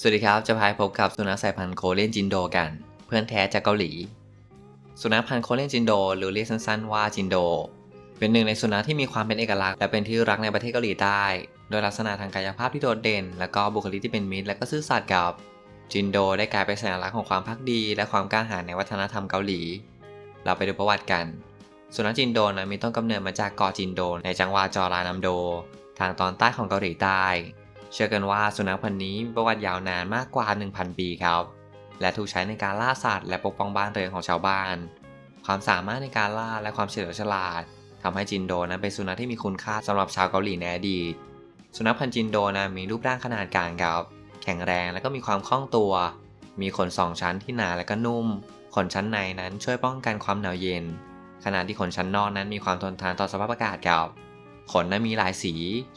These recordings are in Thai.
สวัสดีครับ จะพาไปพบกับสุนัขสายพันธุ์โคเรียนจินโดกัน เพื่อนแท้จากเกาหลี สุนัขพันธุ์โคเรียนจินโดหรือเรียกสั้นๆว่าจินโด เป็นหนึ่งในสุนัขที่มีความเป็นเอกลักษณ์และเป็นที่รักในประเทศเกาหลีใต้ โดยลักษณะทางกายภาพที่โดดเด่น และก็บุคลิกที่เป็นมิตรและก็ซื่อสัตย์กับจินโดได้กลายเป็นสัญลักษณ์ของความพักดี และความกล้าหาญในวัฒนธรรมเกาหลี เราไปดูประวัติกัน สุนัขจินโดนะมีต้นกำเนิดมาจากเกาะจินโด ในจังหวัดจอรานัมโด ทางตอนใต้ของเกาหลีใต้ เชื่อกันว่าสุนัขพันธุ์นี้มีประวัติยาวนานมากกว่า 1,000 ปีครับ และถูกใช้ในการล่าสัตว์และปกป้องบ้านเรือนของชาวบ้าน ความสามารถในการล่าและความเฉลียวฉลาดทำให้จินโดนั้นเป็นสุนัขที่มีคุณค่าสำหรับชาวเกาหลีในอดีต สุนัขพันธุ์จินโดนะมีรูปร่างขนาดกลางครับ แข็งแรงและก็มีความคล่องตัว มีขนสองชั้นที่หนาและก็นุ่ม ขนชั้นในนั้นช่วยป้องกันความหนาวเย็น ขณะที่ขนชั้นนอกนั้นมีความทนทานต่อสภาพอากาศครับ ขนนั้นมีหลายสี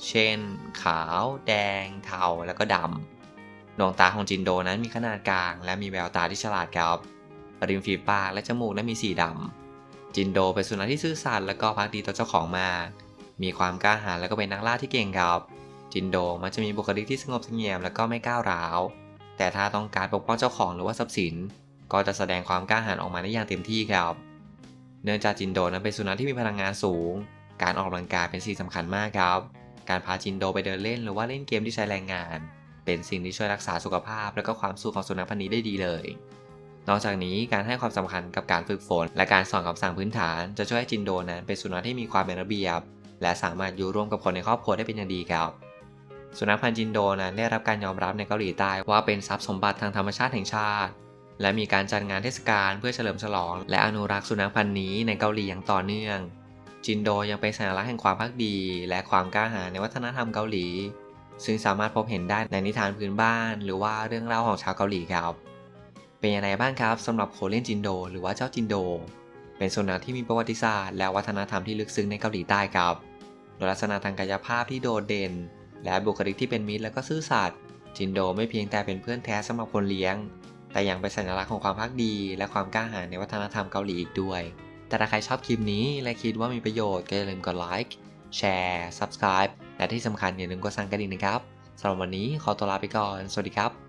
เช่น ขาว แดง เทา แล้วก็ดำดวงตาของจินโดนั้นมีขนาดกลาง และมีแววตาที่ฉลาดครับ ริมฝีปากและจมูกนั้นมีสีดำ จินโดเป็นสุนัขที่ซื่อสัตย์และก็พักดีต่อเจ้าของมาก มีความกล้าหาญและก็เป็นนักล่าที่เก่งครับ จินโดมักจะมีบุคลิกที่สงบเสงี่ยมและก็ไม่ก้าวร้าว แต่ถ้าต้องการปกป้องเจ้าของหรือว่าทรัพย์สิน ก็จะแสดงความกล้าหาญออกมาได้อย่างเต็มที่ครับ เนื่องจากจินโดนั้นเป็นสุนัขที่มีพลังงานสูง การออกกำลังกายเป็นสิ่งสำคัญมากครับ การพาจินโดไปเดินเล่นหรือว่าเล่นเกมที่ใช้แรงงาน เป็นสิ่งที่ช่วยรักษาสุขภาพ และก็ความสุขของสุนัขพันธุ์นี้ได้ดีเลย นอกจากนี้การให้ความสำคัญกับการฝึกฝน และการสอนคำสั่งพื้นฐาน จะช่วยให้จินโดนั้นเป็นสุนัขที่มีความเป็นระเบียบ และสามารถอยู่ร่วมกับคนในครอบครัวได้เป็นอย่างดีครับสุนัขพันธุ์จินโดนั้นได้รับการยอมรับในเกาหลีใต้ว่าเป็นทรัพย์สมบัติทางธรรมชาติแห่งชาติ และมีการจัดงานเทศกาลเพื่อเฉลิมฉลอง และอนุรักษ์สุนัขพันธุ์นี้ในเกาหลีอย่างต่อเนื่อง จินโดยังเป็นสัญลักษณ์แห่งความพักดี และความกล้าหาญในวัฒนธรรมเกาหลี ซึ่งสามารถพบเห็นได้ในนิทานพื้นบ้าน หรือว่าเรื่องเล่าของชาวเกาหลีครับ เป็นยังไงบ้างครับสำหรับโคเรียนจินโด หรือว่าเจ้าจินโด เป็นสุนัขที่มีประวัติศาสตร์และวัฒนธรรมที่ลึกซึ้งในเกาหลีใต้ครับโดยลักษณะทางกายภาพที่โดดเด่น และบุคลิกที่เป็นมิตรและก็ซื่อสัตย์จินโดไม่เพียงแต่เป็นเพื่อนแท้สำหรับคนเลี้ยง แต่ยังเป็นสัญลักษณ์ของความพักดี และความกล้าหาญในวัฒนธรรมเกาหลีอีกด้วย แต่ถ้าใครชอบคลิปนี้และคิดว่ามีประโยชน์ก็อย่าลืมกดไลค์แชร์ Subscribe และที่สำคัญอย่าลืมกดสั่นกระดิ่งนะครับสำหรับวันนี้ขอตัวลาไปก่อน สวัสดีครับ